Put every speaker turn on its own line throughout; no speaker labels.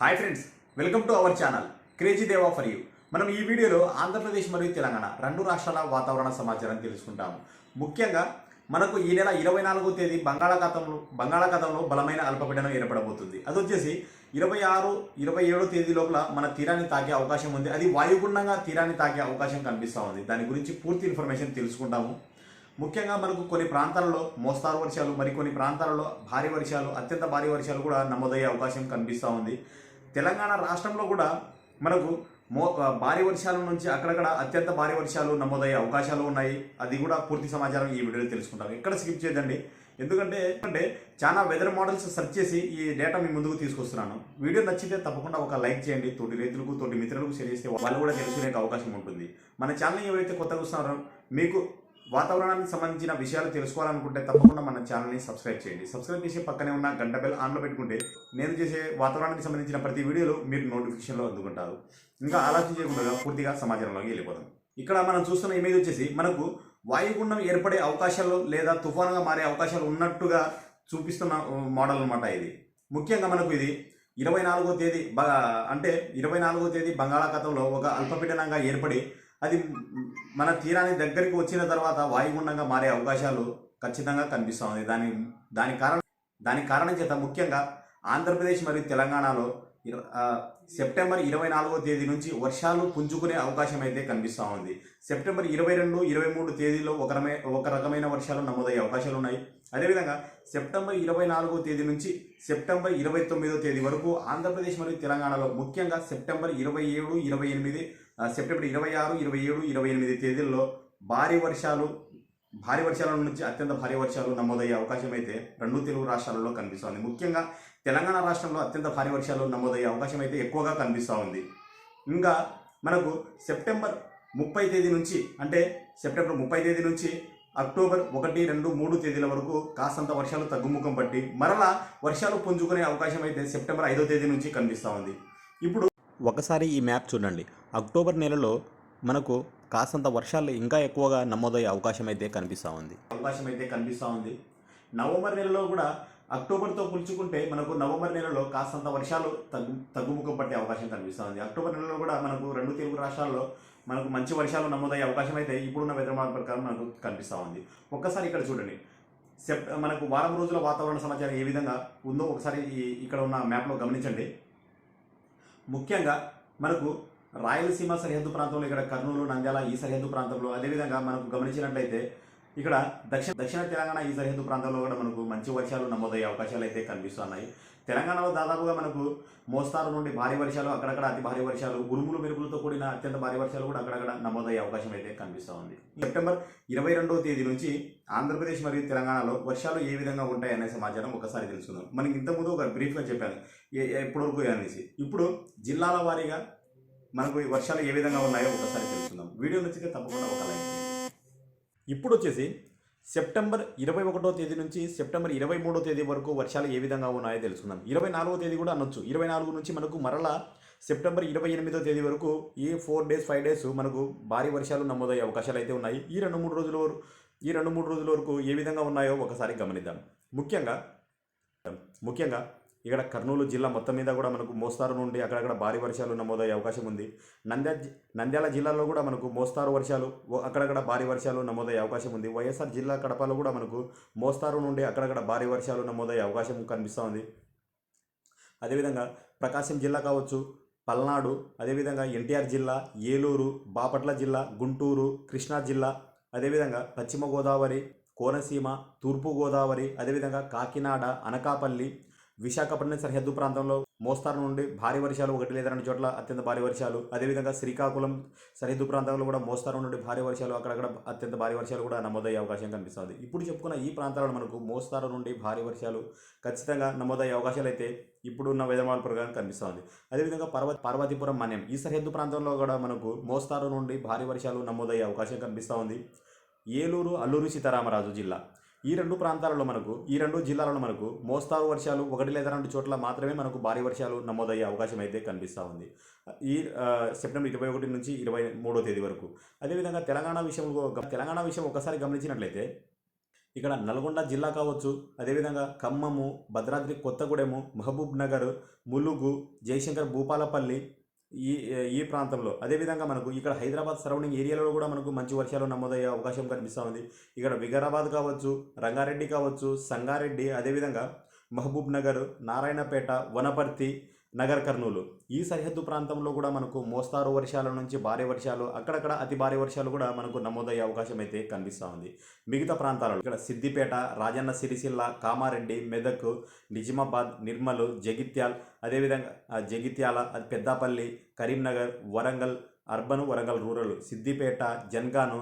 Hi friends welcome to our channel crazy Deva for you. మనం ఈ వీడియోలో ఆంధ్రప్రదేశ్ మరియు తెలంగాణ రెండు రాష్ట్రాల వాతావరణ సమాచారం తెలుసుకుంటాము. ముఖ్యంగా మనకు ఈ నెల ఇరవై నాలుగో తేదీ బంగాళాఖాతంలో బంగాళాఖాతంలో బలమైన అల్పపీడనం ఏర్పడబోతుంది. అది వచ్చేసి ఇరవై ఆరు ఇరవై ఏడో తేదీ లోపల మన తీరాన్ని తాకే అవకాశం ఉంది. అది వాయుగుండంగా తీరాన్ని తాకే అవకాశం కనిపిస్తూ ఉంది. దాని గురించి పూర్తి ఇన్ఫర్మేషన్ తెలుసుకుంటాము. ముఖ్యంగా మనకు కొన్ని ప్రాంతాలలో మోస్తారు వర్షాలు మరికొన్ని ప్రాంతాలలో భారీ వర్షాలు అత్యంత భారీ వర్షాలు కూడా నమోదయ్యే అవకాశం కనిపిస్తూ ఉంది. తెలంగాణ రాష్ట్రంలో కూడా మనకు మో భారీ వర్షాల నుంచి అక్కడక్కడ అత్యంత భారీ వర్షాలు నమోదయ్యే అవకాశాలు ఉన్నాయి. అది కూడా పూర్తి సమాచారం ఈ వీడియోలో తెలుసుకుంటాం ఎక్కడ స్కిప్ చేయదండి ఎందుకంటే అంటే చాలా వెదర్ మోడల్స్ సెర్చ్ చేసి ఈ డేటా మీ ముందుకు తీసుకొస్తున్నాను. వీడియో నచ్చితే తప్పకుండా ఒక లైక్ చేయండి. తోటి రైతులకు తోటి మిత్రులకు షేర్ చేస్తే వాళ్ళు కూడా తెలుసుకునే అవకాశం ఉంటుంది. మన ఛానల్ ఎవరైతే కొత్తగా వస్తున్నారో మీకు వాతావరణానికి సంబంధించిన విషయాలు తెలుసుకోవాలనుకుంటే తప్పకుండా మన ఛానల్ని సబ్స్క్రైబ్ చేయండి. సబ్స్క్రైబ్ చేసి పక్కనే ఉన్న గంట బెల్ ఆన్లో పెట్టుకుంటే నేను చేసే వాతావరణానికి సంబంధించిన ప్రతి వీడియోలో మీరు నోటిఫికేషన్లో అందుకుంటారు. ఇంకా ఆలోచన చేయకుండా పూర్తిగా సమాచారంలోకి వెళ్ళిపోదాం. ఇక్కడ మనం చూస్తున్న ఇమేజ్ వచ్చేసి మనకు వాయుగుండం ఏర్పడే అవకాశాలు లేదా తుఫానుగా మారే అవకాశాలు ఉన్నట్టుగా చూపిస్తున్న మోడల్ అనమాట ఇది. ముఖ్యంగా మనకు ఇది ఇరవై నాలుగో తేదీ బ అంటే ఇరవై నాలుగో తేదీ బంగాళాఖాతంలో ఒక అల్పపీడనంగా ఏర్పడి అది మన తీరానికి దగ్గరికి వచ్చిన తర్వాత వాయుగుండంగా మారే అవకాశాలు ఖచ్చితంగా కనిపిస్తూ ఉంది దాని దాని కారణం దాని కారణం చేత ముఖ్యంగా ఆంధ్రప్రదేశ్ మరియు తెలంగాణలో సెప్టెంబర్ ఇరవై నాలుగో తేదీ నుంచి వర్షాలు పుంజుకునే అవకాశం అయితే కనిపిస్తూ ఉంది. సెప్టెంబర్ ఇరవై రెండు ఇరవై మూడు తేదీలో ఒక రమే ఒక రకమైన వర్షాలు నమోదయ్యే అవకాశాలు ఉన్నాయి. అదేవిధంగా సెప్టెంబర్ ఇరవై నాలుగో తేదీ నుంచి సెప్టెంబర్ ఇరవై తొమ్మిదో తేదీ వరకు ఆంధ్రప్రదేశ్ మరియు తెలంగాణలో ముఖ్యంగా సెప్టెంబర్ ఇరవై ఏడు ఇరవై ఎనిమిది సెప్టెంబర్ ఇరవై ఆరు ఇరవై ఏడు ఇరవై ఎనిమిది తేదీల్లో భారీ వర్షాలు భారీ వర్షాల నుంచి అత్యంత భారీ వర్షాలు నమోదయ్యే అవకాశం అయితే రెండు తెలుగు రాష్ట్రాలలో కనిపిస్తోంది. ముఖ్యంగా తెలంగాణ రాష్ట్రంలో అత్యంత భారీ వర్షాలు నమోదయ్యే అవకాశం అయితే ఎక్కువగా కనిపిస్తూ ఉంది ఇంకా మనకు సెప్టెంబర్ ముప్పై తేదీ నుంచి అంటే సెప్టెంబర్ ముప్పై తేదీ నుంచి అక్టోబర్ ఒకటి రెండు మూడు తేదీల వరకు కాసంత వర్షాలు తగ్గుముఖం పట్టి మరలా వర్షాలు పుంజుకునే అవకాశం అయితే సెప్టెంబర్ ఐదో తేదీ నుంచి కనిపిస్తూ ఉంది ఇప్పుడు ఒకసారి ఈ మ్యాప్ చూడండి. అక్టోబర్ నెలలో మనకు కాసంత వర్షాలు ఇంకా ఎక్కువగా నమోదయ్యే అవకాశం అయితే కనిపిస్తూ ఉంది. అవకాశం అయితే కనిపిస్తూ ఉంది. నవంబర్ నెలలో కూడా అక్టోబర్తో పోల్చుకుంటే మనకు నవంబర్ నెలలో కాసంత వర్షాలు తగ్గు తగ్గుముఖం పట్టే అవకాశం కనిపిస్తూ ఉంది. అక్టోబర్ నెలలో కూడా మనకు రెండు తెలుగు రాష్ట్రాల్లో మనకు మంచి వర్షాలు నమోదయ్యే అవకాశం అయితే ఇప్పుడున్న వెదర్ ప్రకారం మనకు కనిపిస్తూ ఉంది. ఒక్కసారి ఇక్కడ చూడండి. సెప్ మనకు వారం రోజుల వాతావరణ సమాచారం ఏ విధంగా ఉందో ఒకసారి ఇక్కడ ఉన్న మ్యాప్లో గమనించండి. ముఖ్యంగా మనకు రాయలసీమ సరిహద్దు ప్రాంతంలో ఇక్కడ కర్నూలు నంద్యాల ఈ సరిహద్దు ప్రాంతంలో అదేవిధంగా మనకు గమనించినట్లయితే ఇక్కడ దక్షిణ దక్షిణ తెలంగాణ ఈ సరిహద్దు ప్రాంతంలో కూడా మనకు మంచి వర్షాలు నమోదయ్యే అవకాశాలు అయితే కనిపిస్తున్నాయి. తెలంగాణలో దాదాపుగా మనకు మోస్తారు నుండి భారీ వర్షాలు అక్కడక్కడ అతి భారీ వర్షాలు ఉరుములు మెరుపులతో కూడిన అత్యంత భారీ వర్షాలు కూడా అక్కడక్కడ నమోదయ్యే అవకాశం అయితే కనిపిస్తూ ఉంది సెప్టెంబర్ ఇరవై రెండవ తేదీ నుంచి ఆంధ్రప్రదేశ్ మరియు తెలంగాణలో వర్షాలు ఏ విధంగా ఉంటాయనే సమాచారం ఒకసారి తెలుసుకుందాం. మనకి ఇంతకుముందు ఒక బ్రీఫ్గా చెప్పాను ఏ- అనేసి ఇప్పుడు జిల్లాల వారీగా మనకు ఈ వర్షాలు ఏ విధంగా ఉన్నాయో ఒకసారి తెలుసుకుందాం. వీడియో నచ్చితే తప్పకుండా ఒక లైక్ ఇప్పుడు వచ్చేసి సెప్టెంబర్ ఇరవై ఒకటో తేదీ నుంచి సెప్టెంబర్ ఇరవై మూడో తేదీ వరకు వర్షాలు ఏ విధంగా ఉన్నాయో తెలుసుకుందాం. ఇరవై నాలుగో తేదీ కూడా అనొచ్చు. ఇరవై నాలుగు నుంచి మనకు మరలా సెప్టెంబర్ ఇరవై ఎనిమిదో తేదీ వరకు ఈ ఫోర్ డేస్ ఫైవ్ డేస్ మనకు భారీ వర్షాలు నమోదయ్యే అవకాశాలు అయితే ఉన్నాయి. ఈ రెండు మూడు రోజుల వరకు ఈ రెండు మూడు రోజుల వరకు ఏ విధంగా ఉన్నాయో ఒకసారి గమనిద్దాం. ముఖ్యంగా ముఖ్యంగా ఇక్కడ కర్నూలు జిల్లా మొత్తం మీద కూడా మనకు మోస్తారు నుండి అక్కడక్కడ భారీ వర్షాలు నమోదయ్యే అవకాశం ఉంది. నంద్యాల నంద్యాల జిల్లాలో కూడా మనకు మోస్తారు వర్షాలు అక్కడక్కడ భారీ వర్షాలు నమోదయ్యే అవకాశం ఉంది. వైఎస్ఆర్ జిల్లా కడపలో కూడా మనకు మోస్తారు నుండి అక్కడక్కడ భారీ వర్షాలు నమోదయ్యే అవకాశం కనిపిస్తూ ఉంది. అదేవిధంగా ప్రకాశం జిల్లా కావచ్చు పల్నాడు అదేవిధంగా ఎన్టీఆర్ జిల్లా ఏలూరు బాపట్ల జిల్లా గుంటూరు కృష్ణా జిల్లా అదేవిధంగా పశ్చిమ గోదావరి కోనసీమ తూర్పు గోదావరి అదేవిధంగా కాకినాడ అనకాపల్లి విశాఖపట్నం సరిహద్దు ప్రాంతంలో మోస్తారు నుండి భారీ వర్షాలు ఒకటి లేదా రెండు చోట్ల అత్యంత భారీ వర్షాలు. అదేవిధంగా శ్రీకాకుళం సరిహద్దు ప్రాంతంలో కూడా మోస్తారు నుండి భారీ వర్షాలు అక్కడక్కడ అత్యంత భారీ వర్షాలు కూడా నమోదయ్యే అవకాశం కనిపిస్తుంది. ఇప్పుడు చెప్పుకున్న ఈ ప్రాంతాలలో మనకు మోస్తారు నుండి భారీ వర్షాలు ఖచ్చితంగా నమోదయ్యే అవకాశాలు అయితే ఇప్పుడున్న వేదమాల ప్రకారం కనిపిస్తుంది. అదేవిధంగా పర్వ పార్వతీపురం మన్యం. ఈ సరిహద్దు ప్రాంతంలో కూడా మనకు మోస్తారు నుండి భారీ వర్షాలు నమోదయ్యే అవకాశం కనిపిస్తూ ఉంది ఏలూరు అల్లూరు సీతారామరాజు జిల్లా. ఈ రెండు ప్రాంతాలలో మనకు ఈ రెండు జిల్లాలలో మనకు మోస్తారు వర్షాలు ఒకటి లేదా రెండు చోట్ల మాత్రమే మనకు భారీ వర్షాలు నమోదయ్యే అవకాశం అయితే కనిపిస్తూ ఉంది. ఈ సెప్టెంబర్ ఇరవై ఒకటి నుంచి ఇరవై మూడో తేదీ వరకు. అదేవిధంగా తెలంగాణ విషయంలో తెలంగాణ విషయం ఒకసారి గమనించినట్లయితే ఇక్కడ నల్గొండ జిల్లా కావచ్చు అదేవిధంగా ఖమ్మము భద్రాద్రి కొత్తగూడెము మహబూబ్ నగర్ ములుగు జయశంకర్ భూపాలపల్లి ఈ ఈ ప్రాంతంలో? అదేవిధంగా మనకు ఇక్కడ హైదరాబాద్ సరౌండింగ్ ఏరియాలో కూడా మనకు మంచి వర్షాలు నమోదయ్యే అవకాశం కనిపిస్తూ ఉంది ఇక్కడ వికారాబాద్ కావచ్చు రంగారెడ్డి కావచ్చు సంగారెడ్డి అదేవిధంగా మహబూబ్ నగర్ నారాయణపేట వనపర్తి నగర్ కర్నూలు. ఈ సరిహద్దు ప్రాంతంలో కూడా మనకు మోస్తారు వర్షాల నుంచి భారీ వర్షాలు అక్కడక్కడ అతి భారీ వర్షాలు కూడా మనకు నమోదయ్యే అవకాశం అయితే కనిపిస్తూ ఉంది. మిగతా ప్రాంతాలలో ఇక్కడ సిద్దిపేట రాజన్న సిరిసిల్ల కామారెడ్డి మెదక్ నిజామాబాద్ నిర్మల్ జగిత్యాల్ అదేవిధంగా జగిత్యాల అది పెద్దాపల్లి కరీంనగర్ వరంగల్ అర్బన్ వరంగల్ రూరల్ సిద్దిపేట జన్గాను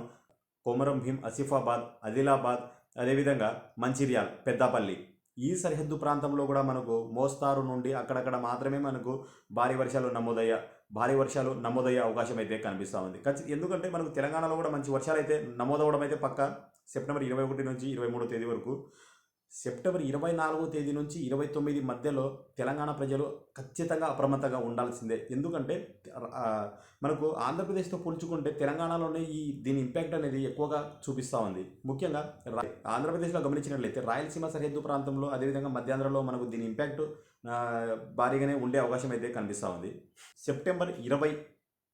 కొమరం భీం ఆసిఫాబాద్ ఆదిలాబాద్ అదేవిధంగా మంచిర్యాల్ పెద్దపల్లి. ఈ సరిహద్దు ప్రాంతంలో కూడా మనకు మోస్తారు నుండి అక్కడక్కడ మాత్రమే మనకు భారీ వర్షాలు నమోదయ్యే భారీ వర్షాలు నమోదయ్యే అవకాశం అయితే కనిపిస్తూ ఉంది. ఖచ్చిత ఎందుకంటే మనకు తెలంగాణలో కూడా మంచి వర్షాలు అయితే నమోదవడం అయితే పక్క సెప్టెంబర్ ఇరవై ఒకటి నుంచి ఇరవై మూడో తేదీ వరకు. సెప్టెంబర్ ఇరవై నాలుగో తేదీ నుంచి ఇరవై తొమ్మిది మధ్యలో తెలంగాణ ప్రజలు ఖచ్చితంగా అప్రమత్తంగా ఉండాల్సిందే. ఎందుకంటే మనకు ఆంధ్రప్రదేశ్తో పోల్చుకుంటే తెలంగాణలోనే ఈ దీని ఇంపాక్ట్ అనేది ఎక్కువగా చూపిస్తూ ఉంది. ముఖ్యంగా ఆంధ్రప్రదేశ్లో గమనించినట్లయితే రాయలసీమ సరిహద్దు ప్రాంతంలో అదేవిధంగా మధ్యాంధ్రలో మనకు దీని ఇంపాక్ట్ భారీగానే ఉండే అవకాశం అయితే కనిపిస్తూ ఉంది. సెప్టెంబర్ ఇరవై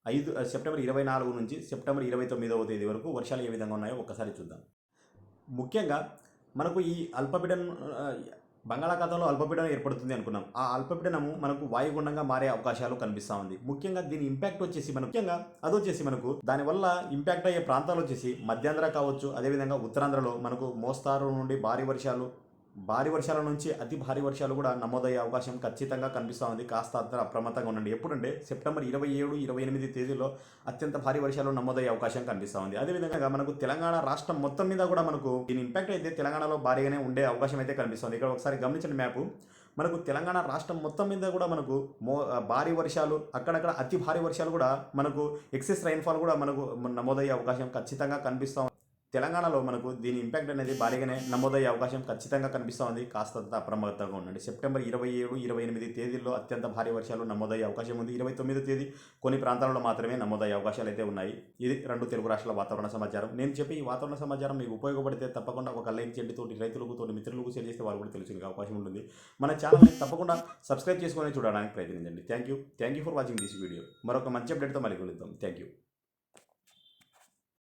ఐదు సెప్టెంబర్ ఇరవై నాలుగు నుంచి సెప్టెంబర్ ఇరవై తొమ్మిదవ తేదీ వరకు వర్షాలు ఏ విధంగా ఉన్నాయో ఒక్కసారి చూద్దాం. ముఖ్యంగా మనకు ఈ అల్పపీడనం బంగాళాఖాతంలో అల్పపీడనం ఏర్పడుతుంది అనుకున్నాం. ఆ అల్పపీడనము మనకు వాయుగుండంగా మారే అవకాశాలు కనిపిస్తూ ఉంది. ముఖ్యంగా దీని ఇంపాక్ట్ వచ్చేసి మనకు ముఖ్యంగా అది వచ్చేసి మనకు దానివల్ల ఇంపాక్ట్ అయ్యే ప్రాంతాలు వచ్చేసి మధ్యాంధ్ర కావచ్చు అదేవిధంగా ఉత్తరాంధ్రలో మనకు మోస్తారు నుండి భారీ వర్షాలు భారీ వర్షాల నుంచి అతి భారీ వర్షాలు కూడా నమోదయ్యే అవకాశం ఖచ్చితంగా కనిపిస్తూ ఉంది. కాస్త అంత అప్రమత్తంగా ఉండండి. ఎప్పుడంటే సెప్టెంబర్ ఇరవై ఏడు ఇరవై ఎనిమిది తేదీలో అత్యంత భారీ వర్షాలు నమోదయ్యే అవకాశం కనిపిస్తూ ఉంది. అదేవిధంగా మనకు తెలంగాణ రాష్ట్రం మొత్తం మీద కూడా మనకు దీని ఇంపాక్ట్ అయితే తెలంగాణలో భారీగానే ఉండే అవకాశం అయితే కనిపిస్తుంది ఇక్కడ ఒకసారి గమనించండి మ్యాప్ మనకు తెలంగాణ రాష్ట్రం మొత్తం మీద కూడా మనకు మో భారీ వర్షాలు అక్కడక్కడ అతి భారీ వర్షాలు కూడా మనకు ఎక్సెస్ రైన్ఫాల్ కూడా మనకు నమోదయ్యే అవకాశం ఖచ్చితంగా కనిపిస్తూ తెలంగాణలో మనకు దీని ఇంపాక్ట్ అనేది భారీగానే నమోదయ్యే అవకాశం ఖచ్చితంగా కనిపిస్తోంది కాస్త కాస్తంత అప్రమత్తంగా ఉండండి. సెప్టెంబర్ ఇరవై ఏడు ఇరవై ఎనిమిది తేదీల్లో అత్యంత భారీ వర్షాలు నమోదయ్యే అవకాశం ఉంది. ఇరవై తొమ్మిది తేదీ కొన్ని ప్రాంతాలలో మాత్రమే నమోదయ్యే అవకాశాలు అయితే ఉన్నాయి. ఇది రెండు తెలుగు రాష్ట్రాల వాతావరణ సమాచారం. నేను చెప్పి ఈ వాతావరణ సమాచారం మీకు ఉపయోగపడితే తప్పకుండా ఒక లైక్ చేయండి. తోటి రైతులకు తోటి మిత్రులకు షేర్ చేస్తే వారు కూడా తెలుసుకునే అవకాశం ఉంటుంది. మన ఛానల్ని తప్పకుండా సబ్స్క్రైబ్ చేసుకొని చూడడానికి ప్రయత్నించండి. Thank you. Thank you for watching this video. మరొక మంచి అప్డేట్తో మళ్ళీ కలుద్దాం. Thank you.